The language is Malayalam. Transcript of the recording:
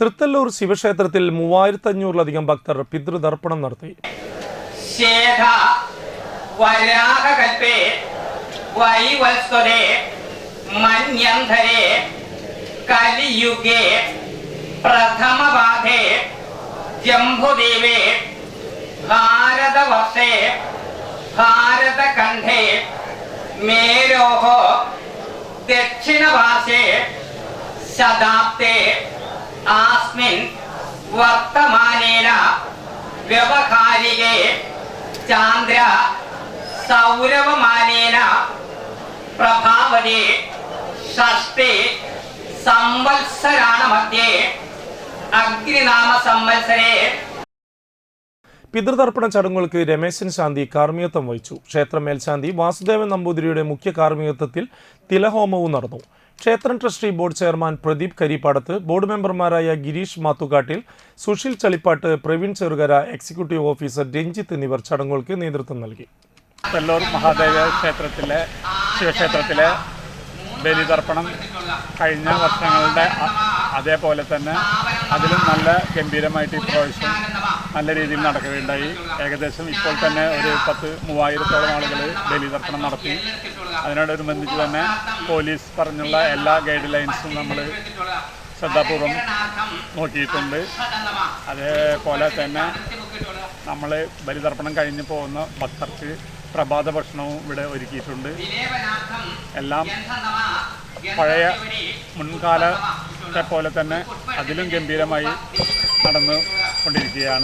തൃത്തല്ലൂർ ശിവക്ഷേത്രത്തിൽ മൂവായിരത്തഞ്ഞൂറിലധികം ഭക്തർ പിതൃതർപ്പണം നടത്തി. കലിയുഗേ പ്രഥമപാദേ ജംബുദേവേ ഭാരതവർഷേ ഭാരതഖണ്ഡേ മേരോः ദക്ഷിണപാർശ്വേ ശതാബ്ദേ പിതൃതർപ്പണ ചടങ്ങുകൾക്ക് രമേശൻ ശാന്തി കാർമ്മികത്വം വഹിച്ചു. ക്ഷേത്ര മേൽശാന്തി വാസുദേവൻ നമ്പൂതിരിയുടെ മുഖ്യ കാർമ്മികത്വത്തിൽ തിലഹോമവും നടന്നു. ക്ഷേത്രം trustee board chairman Pradeep Karippadath board മെമ്പർമാരായ ഗിരീഷ് മാത്തുകാട്ടിൽ സുശീൽ ചളിപ്പാട്ട് പ്രവീൺ ചെറുകര എക്സിക്യൂട്ടീവ് ഓഫീസർ രഞ്ജിത്ത് എന്നിവർ ചടങ്ങുകൾക്ക് നേതൃത്വം നൽകി. തെല്ലൂർ മഹാദേവ ക്ഷേത്രത്തിലെ ശിവക്ഷേത്രത്തിലെ ബലിതർപ്പണം കഴിഞ്ഞ വർഷങ്ങളുടെ അതേപോലെ തന്നെ അതിലും നല്ല ഗംഭീരമായിട്ട് ഇപ്രാവശ്യം നല്ല രീതിയിൽ നടക്കുകയുണ്ടായി. ഏകദേശം ഇപ്പോൾ തന്നെ ഒരു പത്ത് മൂവായിരത്തോളം ആളുകൾ ബലിതർപ്പണം നടത്തി. അതിനോടനുബന്ധിച്ച് തന്നെ പോലീസ് പറഞ്ഞുള്ള എല്ലാ ഗൈഡ് ലൈൻസും നമ്മൾ ശ്രദ്ധാപൂർവം നോക്കിയിട്ടുണ്ട്. അതേപോലെ തന്നെ നമ്മൾ ബലിതർപ്പണം കഴിഞ്ഞ് പോകുന്ന ഭക്തർക്ക് പ്രഭാത ഭക്ഷണവും ഇവിടെ ഒരുക്കിയിട്ടുണ്ട്. എല്ലാം പഴയ പോലെ തന്നെ അതിലും ഗംഭീരമായി നടന്നു കൊണ്ടിരിക്കുകയാണ്